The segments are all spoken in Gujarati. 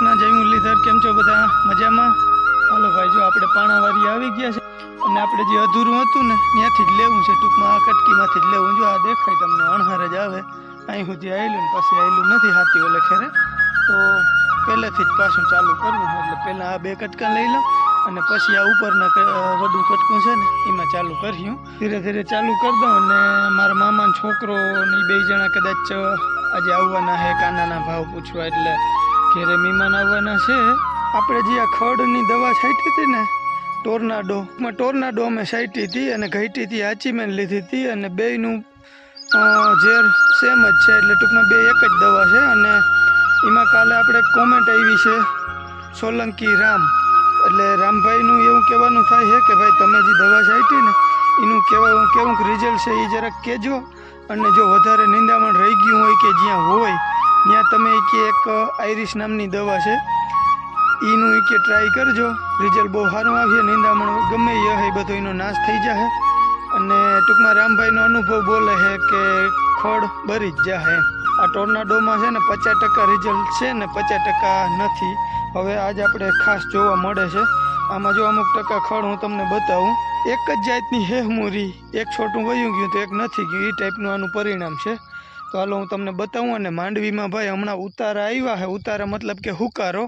કૃષ્ણ, જય મુરલીધર, કેમ છો બધા? મજામાં? હાલો ભાઈ, જો આપણે પાણાવારી આવી ગયા છે, અને આપણે જે અધૂરું હતું ને, ત્યાંથી જ લેવું છે. ટૂંકમાં આ કટકીમાંથી જ લેવું. જો આ દેખાય તમને, અણહાર જ આવે. અહીં સુધી આવેલું ને પછી આવેલું નથી હાથી ઓલે ખેરે તો પહેલેથી જ પાછું ચાલુ કરવું એટલે પહેલાં આ બે કટકા લઈ લઉં અને પછી આ ઉપરના વડું કટકું છે ને, એમાં ચાલુ કર્યું. ધીરે ધીરે ચાલુ કરી દઉં, અને મારા મામાનો છોકરો ને બે જણા કદાચ આજે આવવાના હે, કાનાના ભાવ પૂછવા, એટલે ઘેરે મહેમાન આવવાના છે. આપણે જે આ ખડની દવા છાંટી હતી ને, ટોર્નાડો ટોર્નાડો અમે છાંટી હતી અને ઘઈટી હતી આચીમેન લીધી હતી અને બેયનું ઝેર સેમ જ છે, એટલે ટૂંકમાં બે એક જ દવા છે અને એમાં કાલે આપણે કોમેન્ટ આવી છે, સોલંકી રામ. એટલે રામભાઈનું એવું કહેવાનું થાય છે કે ભાઈ તમે જે દવા છાંટી ને, એનું કેવા કેવું રિઝલ્ટ છે એ જરાક કહેજો. અને જો વધારે નિંદામણ રહી ગયું હોય કે જ્યાં હોય ત્યાં તમે કે એક આઈરિશ નામની દવા છે. એનું કે ટ્રાય કરજો. રિઝલ્ટ બહુ સારું આવશે, નિંદામણ ગમે એ હોય બધો એનો નાશ થઈ જશે. અને ટૂંકમાં રામભાઈનો અનુભવ બોલે છે કે ખડ બરી જ જાહે. આ ટોર્નાડોમાં છે ને પચાસ ટકા રિઝલ્ટ છે ને પચાસ ટકા નથી. હવે આજ આપણે ખાસ જોવા મળે છે. આમાં જો અમુક ટકા ખડ હું તમને બતાવું. એક જ જાતની હેહમુરી, એક છોટું વયું ગયું તો એક નથી ગયું. એ ટાઈપનું આનું પરિણામ છે. તો હાલો હું તમને બતાવું અને માંડવીમાં ભાઈ હમણાં ઉતારા આવ્યા છે ઉતારા મતલબ કે હુકારો.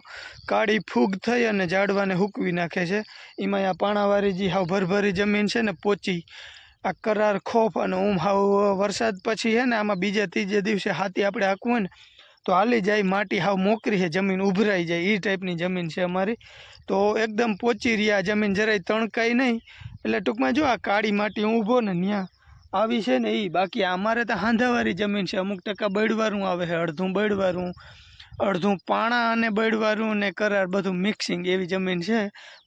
કાળી ફૂગ થઈ અને ઝાડવાને હૂકવી નાખે છે. એમાં આ પાણાવાળી જે હાવ ભરભરી જમીન છે ને પોચી, આ કરાર ખોફ અને ઊંઘ હાવ વરસાદ પછી છે ને આમાં બીજા ત્રીજે દિવસે હાથી આપણે હાંકવું હોય ને, તો હાલી જાય, માટી હાવ મોકરી છે જમીન ઉભરાઈ જાય. એ ટાઈપની જમીન છે અમારી. તો એકદમ પોચી રહી જમીન, જરાય તણકાઈ નહીં. એટલે ટૂંકમાં જો આ કાળી માટી ઊભો ને ત્યાં આવી છે ને એ બાકી અમારે તો હાંધાવાળી જમીન છે. અમુક ટકા બળવારું આવે છે. અડધું બળવારું, અડધું પાણા અને બળવારું ને કરાર બધું મિક્સિંગ એવી જમીન છે.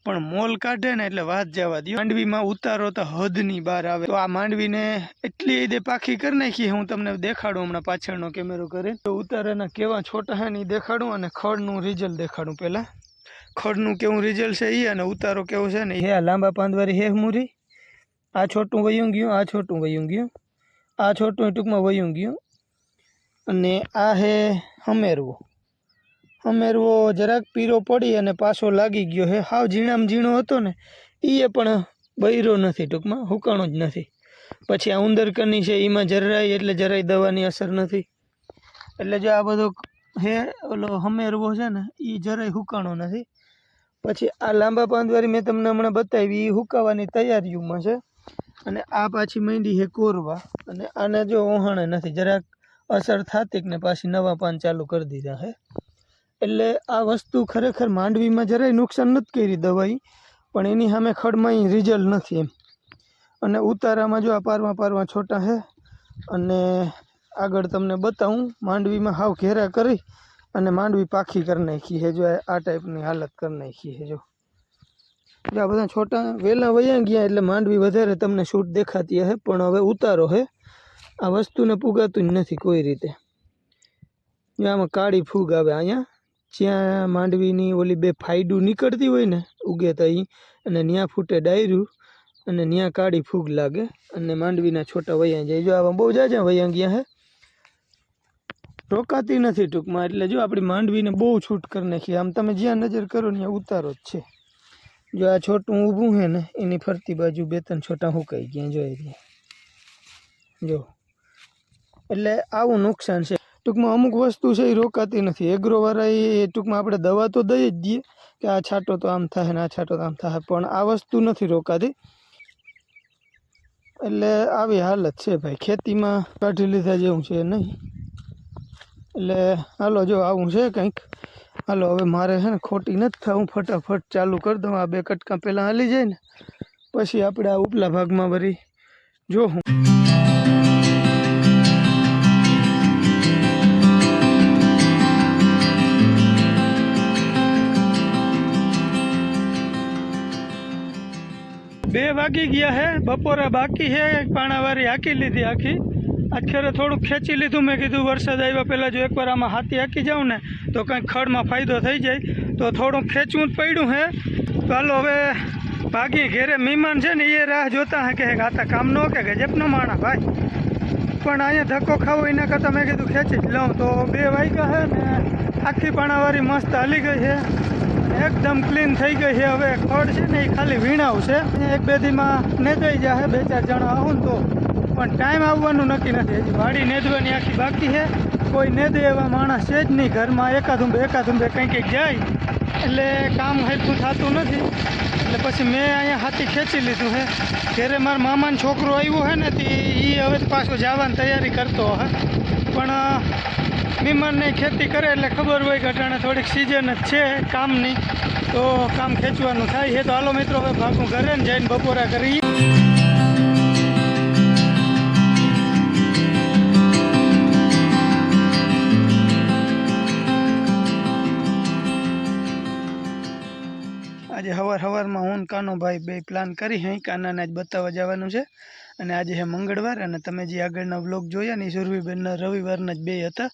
પણ મોલ કાઢે ને એટલે વાત જવા દો માંડવીમાં ઉતારો તો હદની બહાર આવે. તો આ માંડવીને એટલી દે પાખી કરી નાખી હું તમને દેખાડું હમણાં પાછળનો કેમેરો કરી તો ઉતારાના કેવા છોટા હે ને દેખાડું અને ખડનું રિઝલ્ટ દેખાડું પહેલાં. ખડનું કેવું રિઝલ્ટ છે એ અને ઉતારો કેવો છે ને આ લાંબા પાંદવારી હે મૂરી? આ છોટું વયું ગયું, આ છોટું વયું ગયું, આ છોટું ટૂંકમાં વયું ગયું. અને આ હે હમેરવો. હમેરવો જરાક પીરો પડી અને પાછો લાગી ગયો હે. હાવ ઝીણામાં ઝીણો હતો ને એ પણ બૈરો નથી ટૂંકમાં, હુકાણો જ નથી. પછી આ ઉંદરકની છે એમાં જરાય એટલે જરાય દવાની અસર નથી. એટલે જો આ બધો હે, ઓલો હમેરવો છે ને એ જરાય હુકાણો નથી. પછી આ લાંબા પાંદવારી મેં તમને હમણાં બતાવી એ હુકાવાની તૈયારીઓમાં છે. અને આ પાછી માંડી છે કોરવા. અને આને જો ઓહાણે નથી, જરાક અસર થતી ને પાછી નવા પાન ચાલુ કરી દીધા છે. એટલે આ વસ્તુ ખરેખર માંડવીમાં જરાય નુકસાન નથી કરી દવાઈ, પણ એની સામે ખડમાં રિઝલ્ટ નથી એમ. અને ઉતારામાં જો આ પારવા પારવા છોટા છે, અને આગળ તમને બતાવું, માંડવીમાં હાવ ઘેરા કરી અને માંડવી પાખી કરી નાખી છે. જો આ ટાઈપની હાલત કરી નાખી છે, જો. જો આ બધા છોટા વહેલા વયા ગયા એટલે માંડવી વધારે તમને શૂટ દેખાતી હશે, પણ હવે ઉતારો છે આ વસ્તુને પુગાતું જ નથી કોઈ રીતે. આમાં કાળી ફૂગ આવે અહીંયા, જ્યાં માંડવીની ઓલી બે ફાયડું નીકળતી હોય ને, ઉગે તો અહીં અને ત્યાં ફૂટે ડાયરું, અને ત્યાં કાળી ફૂગ લાગે, અને માંડવીના છોટા વયા જાય. જો આમાં બહુ જાજા વયા ગયા હે. રોકાતી નથી ટૂંકમાં, એટલે જો આપણી માંડવીને બહુ છૂટ કરી નાખી. આમ તમે જ્યાં નજર કરો ત્યાં ઉતારો જ છે. જો આ છોટું ઊભું છે ને, એની ફરતી બાજુ બે ત્રણ છોટા હુકાઈ ગયા, જોઈ રહ્યા જો. એટલે આવું નુકસાન છે. ટૂંકમાં અમુક વસ્તુ છે, એ રોકાતી નથી. એગ્રોવાળા એ ટૂંકમાં આપણે દવા તો દઈ જ દઈએ કે આ છાંટો તો આમ થાય ને આ છાંટો તો આમ થાય, પણ આ વસ્તુ નથી રોકાતી. એટલે આવી હાલત છે ભાઈ. ખેતીમાં કાઢી લીધા જેવું છે નહીં? એટલે હાલો, જો આવું છે કંઈક. હાલો, હવે મારે છે ને ખોટી નથી થવું, ફટાફટ ચાલુ કરી દઉં, આ બે કટકા પહેલાં હાલી જાય ને, પછી આપણે આ ઉપલા ભાગમાં વળી જોઉં બે વાગી ગયા હે, બપોરે બાકી છે પાણાવારી હાકી લીધી આખી. આખરે થોડુંક ખેંચી લીધું. મેં કીધું, વરસાદ આવ્યા પહેલાં જો એકવાર આમાં હાથી હાકી જાઉં ને, તો કંઈક ખડમાં ફાયદો થઈ જાય. તો થોડુંક ખેંચવું જ પડ્યું હે. તો હાલો હવે ભાગી ઘેરે મહેમાન છે ને, એ રાહ જોતા હે કે આતા કામ ન કે ગજબનો માણા ભાઈ. પણ અહીંયા ધક્કો ખાવો એના કરતાં મેં કીધું, ખેંચી જ લઉં. તો બે વાગ્યા છે ને, આખી પાણાવાળી મસ્ત હાલી ગઈ છે એકદમ ક્લીન થઈ ગઈ છે હવે ખડ છે ને, એ ખાલી વીણાવ છે. એક બે દીમાં નેદાઈ જાય બે ચાર જણા આવું ને તો. પણ ટાઈમ આવવાનું નક્કી નથી. હજી વાડી નેદવાની આખી બાકી છે. કોઈ નેદે એવા માણસ છે જ નહીં. ઘરમાં એકાદુંબે એકાદુંબે કંઈક કંઈક જાય. એટલે કામ હરખું થતું નથી. એટલે પછી મેં અહીંયા હાથી ખેંચી લીધું છે. જ્યારે મારા મામાનો છોકરો આવ્યો છે ને, તે એ હવે પાછો જવાની તૈયારી કરતો હે. પણ મીમાનને ખેતી કરે એટલે ખબર હોય કે અટાણે થોડીક સિઝન જ છે કામની. તો કામ ખેંચવાનું થાય છે. તો હાલો મિત્રો, હવે ભાગું ઘરે ને જઈને બપોરા કરી આજે સવાર સવારમાં હું કાનો કાનોભાઈ બે પ્લાન કરી હે, કાનાને આજ બતાવવા જવાનું છે. અને આજે છે મંગળવાર અને તમે જે આગળના વ્લોગ જોયા ને એ સુરભીબેનના રવિવારના જ બે હતા.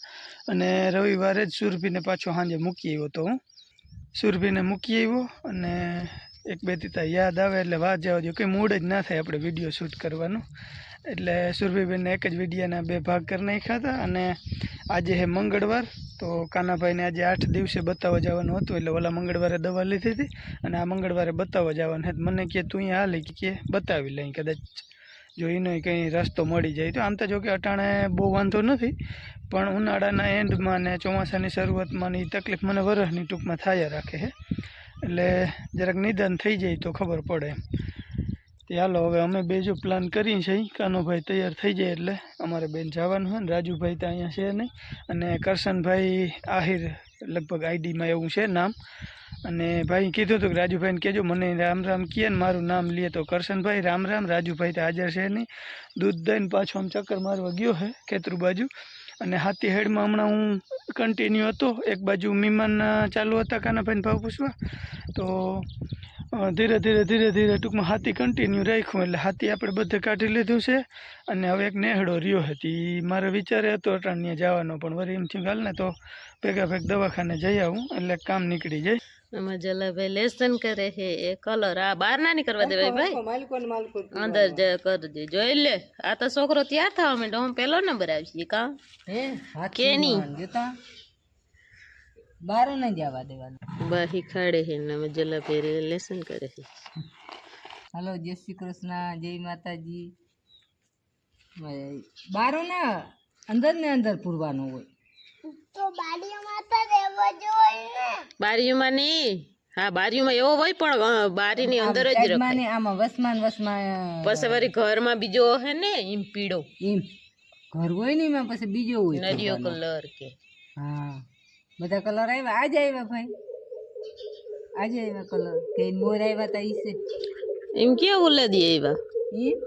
અને રવિવારે જ સુરભીને પાછો સાંજે મૂકી આવ્યો તો હું. સુરભીને મૂકી આવ્યો અને એક બે તીતા યાદ આવે એટલે વાત જવા દો કંઈ મૂડ જ ના થાય આપણે વીડિયો શૂટ કરવાનો. એટલે સુરભીબેનને એક જ વિડીયાના બે ભાગ કરી નાખ્યા હતા અને આજે હે મંગળવાર, તો કાનાભાઈને આજે આઠ દિવસે બતાવવા જવાનું હતું, એટલે ઓલા મંગળવારે દવા લીધી હતી, અને આ મંગળવારે બતાવવા જવાનું હતું મને કે તું અહીંયા હાલી કે બતાવી લઈ કદાચ જો એનો કંઈ રસ્તો મળી જાય. તો આમ તો જો કે અટાણે બહુ વાંધો નથી, પણ ઉનાળાના એન્ડમાં ને ચોમાસાની શરૂઆતમાં એ તકલીફ મને વરસની ટૂંકમાં થયા રાખે છે. એટલે જરાક નિદાન થઈ જાય તો ખબર પડે એમ. તે હાલો, હવે અમે બે જો પ્લાન કરી છે કાનોભાઈ તૈયાર થઈ જાય એટલે. અમારે બેન જવાનું હોય ને, રાજુભાઈ તો અહીંયા છે નહીં. અને કરશનભાઈ આહિર લગભગ આઈડીમાં એવું છે નામ. અને ભાઈ કીધું હતું કે રાજુભાઈને કહેજો, મને રામ રામ કહે ને મારું નામ લે. તો કરશનભાઈ, રામ રામ, રાજુભાઈ તો હાજર છે નહીં. દૂધ દઈને પાછો આમ ચક્કર મારવા ગયો છે ખેતરું બાજુ. અને હાથી હેડમાં હમણાં હું કન્ટિન્યુ હતો. એક બાજુ મીમાન ચાલુ હતા કાનાભાઈને ભાવ પૂછવા. તો ધીરે ધીરે ધીરે ધીરે ટૂંકમાં હાથી કન્ટિન્યુ રાખ્યું એટલે હાથી આપણે બધે કાઢી લીધું છે અને હવે એક નેહડો રહ્યો હતી મારે વિચારે હતો અટાણીએ જવાનો પણ વરી એમ થયું હાલ ને તો ભેગા ભેગ દવાખાને જઈ આવું એટલે કામ નીકળી જાય. આમાં જલાભાઈ લેસન કરે છે એ કલર આ બહાર ના નીકળવા દેવાય ભાઈ અંદર જ કરજે જોઈ લે. આ તો છોકરો તૈયાર થવા માંડ્યો હું પેલો નંબર આવશે કા? કેની? બારો ન જવા દેવાનું. બાહી ખાડે છે ને અમે જલાભાઈ લેસન કરે છે. હાલો જય શ્રી કૃષ્ણ જય માતાજી. બારો ના અંદર ને અંદર પૂરવાનું હોય. બારીઓમાં નહીં. હા બારીઓમાં એવો હોય પણ અ, બારીની અંદર જ સાઈડમાં રખાય. ને આમાં વસમાં ને વસમાં પછી વળી ઘરમાં બીજો હે ને એમ પીળો. એમ. ઘર હોય ને એમાં પછી બીજો હોય નરિયો પૂરવાનો. કલર કે. હા. બધા કલર આવ્યા આજે આવ્યા ભાઈ? આજે આવ્યા કલર કે મોર આવ્યા તા ઈસે એમ કેવું ઉલ્લાદી આવ્યા એમ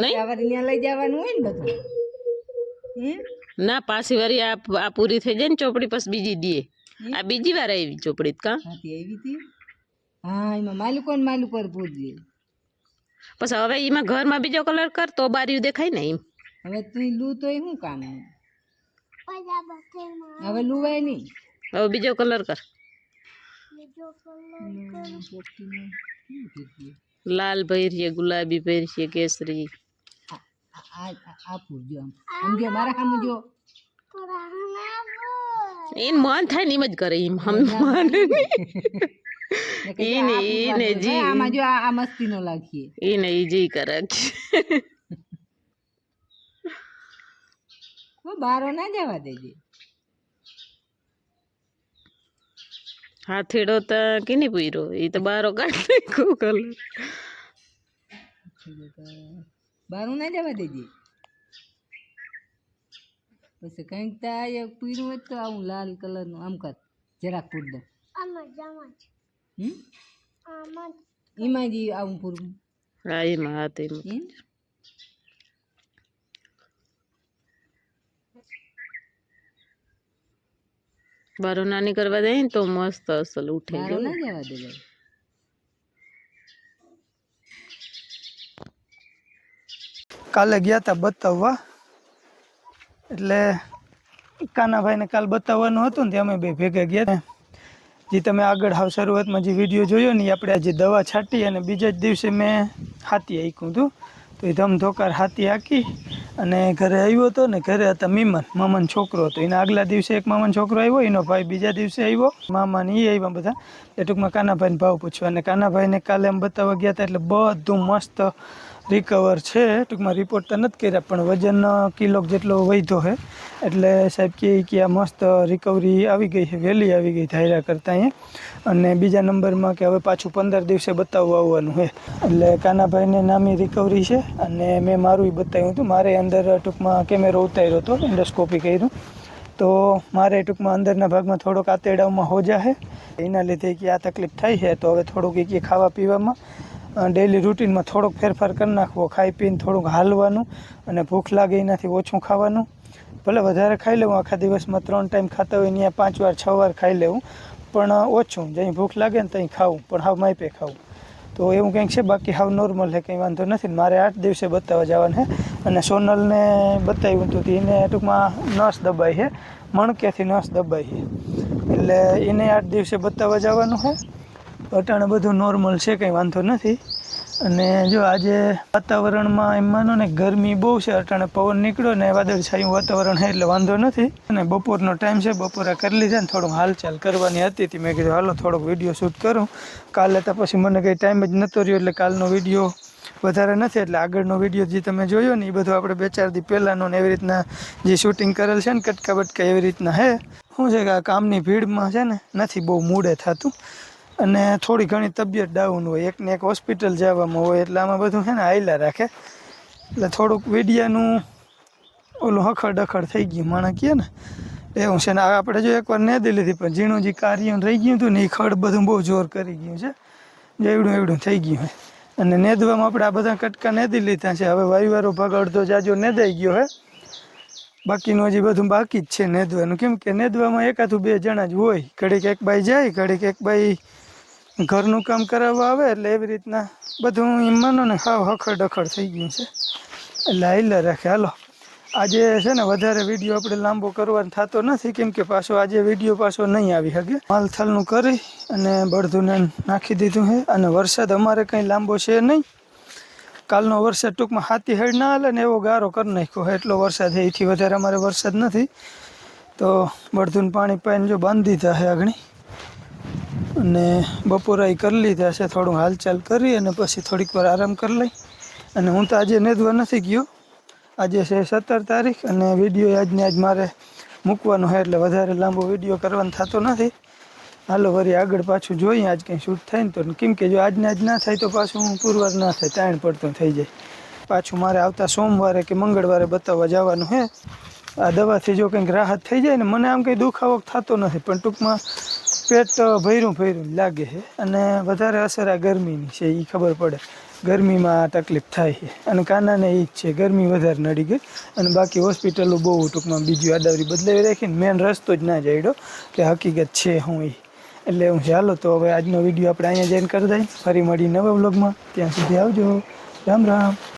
નહીં? આવા ત્યાં લઈ જવાનું હોય ને બધું? એમ ના પાછી વારી આ આ પૂરી થઈ જાય ને ચોપડી પછી બીજી દે. આ બીજી વાર આવી ચોપડી કા? હાથી આવી હતી? હા એમાં માલિકો ને માલિકો પૂરજે પછી હવે એમાં ઘરમાં બીજો કલર કર તો બારીયું દેખાય ને એમ. હવે તું લૂ તો શું કામ હવે લુવાય નહીં. હવે બીજો કલર કર. લાલ ગુલાબી કેસરી. આ આમ. આમ જો મારા જો. એને મન થાય ને એમ જ કરે એમ હમ માને નહીં. ને કે ઈને આ પૂરવાનું ઈને હોય. જી આમાં જો આ મસ્તી નો લાગીએ એને ઈ જી કરે. હો બારો ના જવા દેજે. હાથેડો તો કીની પૂર્યો? એ તો બારો કાઢી નાખ્યો કલર બારું ના જવા દેજે. પછી કંઈક તો આ એક પીળું હોય તો આવું લાલ કલરનું આમ કર જરાક પૂર દો. હમ? એમાં જ આવું પૂરું. હા એમાં હાથ એમાં એમ? બારો નાની કરવા દે ને તો મસ્ત અસલ ઉઠે કાલે ગયા હતા બતાવવા. એટલે કાનાભાઈને કાલ બતાવવાનું હતું ને તે અમે બે ભેગા ગયા હતા જે તમે આગળ હાવ શરૂઆતમાં જે વીડિયો જોયો ને એ આપણે આજે દવા છાંટી અને બીજા જ દિવસે મેં હાથી હાંક્યું હતું તો એ ધમધોકાર હાથી હાંકી અને ઘરે આવ્યો હતો ને ઘરે હતા મીમન મામાનો છોકરો હતો. એના આગલા દિવસે એક મામાનો છોકરો આવ્યો, એનો ભાઈ બીજા દિવસે આવ્યો. મામાને એ આવ્યા બધા. એ ટૂંકમાં કાનાભાઈને ભાવ પૂછવા. અને કાનાભાઈને કાલે એમ બતાવવા ગયા હતા એટલે બધું મસ્ત રિકવર છે. ટૂંકમાં રિપોર્ટ તો નથી કર્યા, પણ વજન કિલો જેટલો વધ્યો છે. એટલે સાહેબ કહે કે આ મસ્ત રિકવરી આવી ગઈ છે, વહેલી આવી ગઈ ધાર્યા કરતાં અહીંયા. અને બીજા નંબરમાં કે હવે પાછું પંદર દિવસે બતાવવા આવવાનું છે. એટલે કાનાભાઈને નામી રિકવરી છે અને મેં મારું બતાવ્યું હતું. મારે અંદર ટૂંકમાં કેમેરો ઉતાર્યો હતો એન્ડોસ્કોપી કર્યું. તો મારે ટૂંકમાં અંદરના ભાગમાં થોડોક આતેડાઓમાં હોજા છે. એના લીધે કે આ તકલીફ થઈ છે, તો હવે થોડુંક એ ખાવા પીવામાં ડેલી રૂટીનમાં થોડોક ફેરફાર કરી નાખવો, ખાઈ પીને થોડુંક હાલવાનું અને ભૂખ લાગે એનાથી ઓછું ખાવાનું. ભલે વધારે ખાઈ લેવું, આખા દિવસમાં ત્રણ ટાઈમ ખાતા હોય ત્યાં પાંચ વાર, છ વાર ખાઈ લેવું, પણ ઓછું. જ્યાં ભૂખ લાગે ને ત્યાં ખાવું, પણ હાવ માપે ખાવું. તો એવું કંઈક છે? બાકી હાવ નોર્મલ છે, કંઈ વાંધો નથી મારે આઠ દિવસે બતાવવા જવાનું છે. અને સોનલને બતાવ્યું હતું એને ટૂંકમાં નસ દબાઈ છે. મણક્યાથી નસ દબાઈ છે. એટલે એને આઠ દિવસે બતાવવા જવાનું છે. અટાણે બધું નોર્મલ છે, કંઈ વાંધો નથી. અને જો આજે વાતાવરણમાં એમ માનો ને ગરમી બહુ છે, અટાણે પવન નીકળ્યો ને વાદળ છાયું વાતાવરણ છે, એટલે વાંધો નથી. અને બપોરનો ટાઈમ છે, બપોરે કરી લીધા ને થોડું હાલચાલ કરવાની હતી, તી મેં કીધું, હાલો, થોડોક વીડિયો શૂટ કરું. કાલે તો પછી મને કંઈ ટાઈમ જ નહોતો રહ્યો, એટલે કાલનો વીડિયો વધારે નથી, એટલે આગળનો વીડિયો જે તમે જોયો ને, એ બધું આપણે બે ચાર દી પહેલાંનો ને એવી રીતના જે શૂટિંગ કરેલ છે ને, કટકા બટકા એવી રીતના હે શું છે કે આ કામની ભીડમાં છે ને, નથી બહુ મૂડે થતું. અને થોડી ઘણી તબિયત ડાઉન હોય. એકને એક હોસ્પિટલ જવામાં હોય એટલે આમાં બધું છે ને આયલા રાખે. એટલે થોડુંક વીડિયાનું ઓલું હખડ અખડ થઈ ગયું. માણસ કહે ને, એવું છે ને આપણે જો એકવાર ને લીધી પણ ઝીણું જે કાર્ય રહી ગયું હતું ને એ ખડ બધું બહુ જોર કરી ગયું છે. જેવડું એવડું થઈ ગયું હોય અને નેદવામાં આપણે આ બધા કટકા નેદી લીધા છે. હવે વાયુવારો ભાગ અડધો જાજો નેદાઈ ગયો હે બાકીનું હજી બધું બાકી જ છે નેદવાનું. કેમ કે નેદવામાં એકાથું બે જણા જ હોય. ઘડીક એક બાઈ જાય, ઘડીક એક બાઈ ઘરનું કામ કરાવવા આવે એટલે એવી રીતના બધું એમ માનો ને હાવ હખડ અખડ થઈ ગયું છે. એટલે હાઈલા રાખે. હાલો. આજે છે ને વધારે વીડિયો આપણે લાંબો કરવાનો થતો નથી, કેમ કે પાછો આજે વીડિયો પાછો નહીં આવી શકે. માલથાલનું કરી અને બળધુને નાખી દીધું છે. અને વરસાદ અમારે કંઈ લાંબો છે નહીં. કાલનો વરસાદ ટૂંકમાં હાથી હેડ ના હાલે ને એવો ગારો કરી નાખ્યો એટલો વરસાદ છે, એથી વધારે અમારે વરસાદ નથી. તો બળધું પાણી પાઈને જો બાંધી દીધા છે આગળ. અને બપોરાઈ કરી લીધા છે, થોડું હાલચાલ કરી અને પછી થોડીક વાર આરામ કરી લઈ. અને હું તો આજે નેદવા નથી ગયો. આજે છે સત્તર તારીખ અને વીડિયો આજને આજ મારે મૂકવાનો હોય એટલે વધારે લાંબો વીડિયો કરવાનો થતો નથી. હાલો વળી આગળ પાછું જોઈએ, આજ કંઈ શૂટ થાય ને તો. કેમ કે જો આજને આજ ના થાય તો પાછું હું પુરવાર ના થાય, તાણ પડતો થઈ જાય. પાછું મારે આવતા સોમવારે કે મંગળવારે બતાવવા જવાનું છે. આ દવાથી જો કંઈક રાહત થઈ જાય ને, મને આમ કંઈ દુખાવો થતો નથી, પણ ટૂંકમાં પેટ ભર્યું ભર્યું લાગે છે અને વધારે અસર આ ગરમીની છે એ ખબર પડે. ગરમીમાં તકલીફ થાય છે. અને કાનાને એ જ છે, ગરમી વધારે નડી ગઈ. અને બાકી હોસ્પિટલો બહુ ટૂંકમાં બીજી આડાવરી બદલાવી રાખીને મેન રસ્તો જ ના જાડ્યો કે હકીકત છે હું એ એટલે હું ચાલો તો હવે આજનો વીડિયો આપણે અહીંયા જઈને કરી દઈએ. ફરી મળી નવા બ્લોગમાં ત્યાં સુધી આવજો. રામ રામ.